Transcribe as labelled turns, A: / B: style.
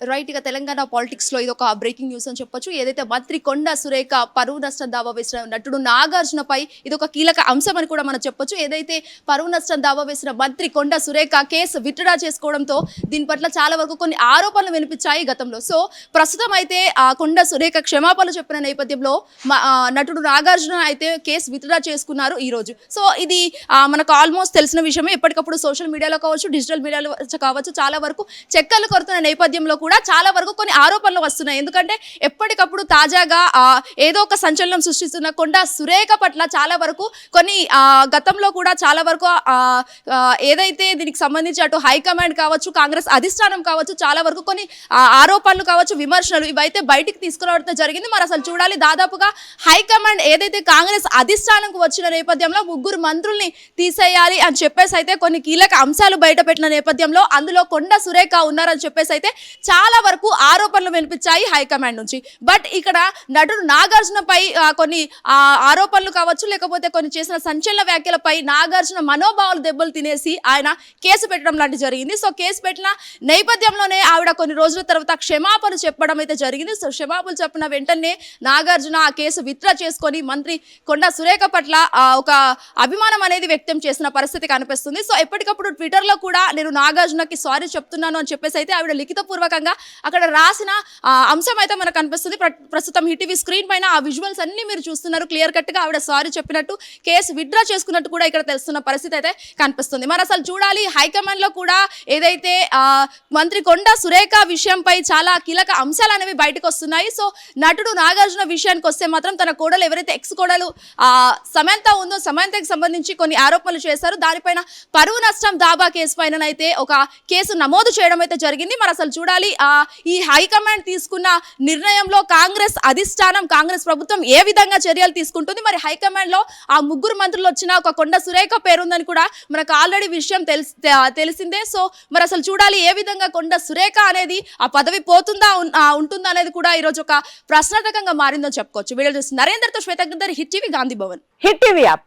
A: Right ఇక తెలంగాణ పాలిటిక్స్లో ఇది ఒక బ్రేకింగ్ న్యూస్ అని చెప్పొచ్చు. ఏదైతే మంత్రి కొండ సురేఖ పరువు నష్టం దావా వేసిన నటుడు నాగార్జునపై ఇది ఒక కీలక అంశం అని కూడా మనం చెప్పొచ్చు. ఏదైతే పరువు నష్టం దావా వేసిన మంత్రి కొండ సురేఖ కేసు విత్డ్రా చేసుకోవడంతో దీని పట్ల చాలా వరకు కొన్ని ఆరోపణలు వినిపించాయి గతంలో. సో ప్రస్తుతం అయితే ఆ కొండ సురేఖ క్షమాపణలు చెప్పిన నేపథ్యంలో నటుడు నాగార్జున అయితే కేసు విత్డ్రా చేసుకున్నారు ఈ రోజు. సో ఇది మనకు ఆల్మోస్ట్ తెలిసిన విషయమే. ఎప్పటికప్పుడు సోషల్ మీడియాలో కావచ్చు డిజిటల్ మీడియాలో కావచ్చు చాలా వరకు చెక్కలు కొడుతున్న నేపథ్యంలో కూడా చాలా వరకు కొన్ని ఆరోపణలు వస్తున్నాయి. ఎందుకంటే ఎప్పటికప్పుడు తాజాగా ఏదో ఒక సంచలనం సృష్టిస్తున్న కొండ సురేఖ పట్ల చాలా వరకు కొన్ని గతంలో కూడా చాలా వరకు ఏదైతే దీనికి సంబంధించి అటు హైకమాండ్ కావచ్చు కాంగ్రెస్ అధిష్టానం కావచ్చు చాలా వరకు కొన్ని ఆరోపణలు కావచ్చు విమర్శలు ఇవైతే బయటికి తీసుకురావడం జరిగింది. మరి అసలు చూడాలి దాదాపుగా హైకమాండ్ ఏదైతే కాంగ్రెస్ అధిష్టానంకు వచ్చిన నేపథ్యంలో ముగ్గురు మంత్రుల్ని తీసేయాలి అని చెప్పేసి అయితే కొన్ని కీలక అంశాలు బయటపెట్టిన నేపథ్యంలో అందులో కొండ సురేఖ ఉన్నారని చెప్పేసి అయితే చాలా వరకు ఆరోపణలు వినిపించాయి హైకమాండ్ నుంచి. బట్ ఇక్కడ నటుడు నాగార్జునపై కొన్ని ఆరోపణలు కావచ్చు లేకపోతే కొన్ని చేసిన సంచలన వ్యాఖ్యలపై నాగార్జున మనోభావాలు దెబ్బలు తినేసి ఆయన కేసు పెట్టడం లాంటి జరిగింది. సో కేసు పెట్టిన నేపథ్యంలోనే ఆవిడ కొన్ని రోజుల తర్వాత క్షమాపణ చెప్పడం అయితే జరిగింది. సో క్షమాపణలు చెప్పిన వెంటనే నాగార్జున ఆ కేసు విత్డ్రా చేసుకొని మంత్రి కొండ సురేఖ పట్ల ఒక అభిమానం అనేది వ్యక్తం చేసిన పరిస్థితి కనిపిస్తుంది. సో ఎప్పటికప్పుడు ట్విట్టర్లో కూడా నేను నాగార్జునకి సారీ చెప్తున్నాను అని చెప్పేసి అయితే ఆవిడ లిఖితపూర్వకంగా అక్కడ రాసిన ఆ, అంశం అయితే మనకు కనిపిస్తుంది. ప్ర- ప్రస్తుతం హిటీవీ స్క్రీన్ పైన ఆ విజువల్స్ అన్ని మీరు చూస్తున్నారు. క్లియర్ కట్గా ఆవిడ సారీ చెప్పినట్టు కేసు విత్డ్రా చేసుకున్నట్టు కూడా ఇక్కడ తెలుస్తున్న పరిస్థితి అయితే కనిపిస్తుంది. మరి అసలు చూడాలి హైకమాండ్లో కూడా ఏదైతే మంత్రి కొండ సురేఖ విషయంపై చాలా కీలక అంశాలు అనేవి బయటకు వస్తున్నాయి. సో నటుడు నాగార్జున విషయానికి వస్తే మాత్రం తన కోడలు ఎవరైతే ఎక్స్ కోడలు ఆ, సమంత ఉందో సమంతకి సంబంధించి కొన్ని ఆరోపణలు చేశారు. దానిపైన పరువు నష్టం దాబా కేసు పైన అయితే ఒక కేసు నమోదు చేయడం అయితే జరిగింది. మరి అసలు చూడాలి ఈ హైకమాండ్ తీసుకున్న నిర్ణయంలో కాంగ్రెస్ అధిష్టానం కాంగ్రెస్ ప్రభుత్వం ఏ విధంగా చర్యలు తీసుకుంటుంది? మరి హైకమాండ్లో ఆ ముగ్గురు మంత్రులు వచ్చిన ఒక కొండ సురేఖ పేరుందని కూడా మనకు ఆల్రెడీ విషయం తెలిసి తెలిసిందే. సో మరి అసలు చూడాలి ఏ విధంగా కొండ సురేఖ అనేది ఆ పదవి పోతుందా ఉంటుందా అనేది కూడా ఈరోజు ఒక ప్రశ్నార్థకంగా మారిందని చెప్పుకోవచ్చు. వీడియో చూసి నరేందర్తో Shweta Gaddar Hit TV Gandhi Bhavan.
B: Hit TV app.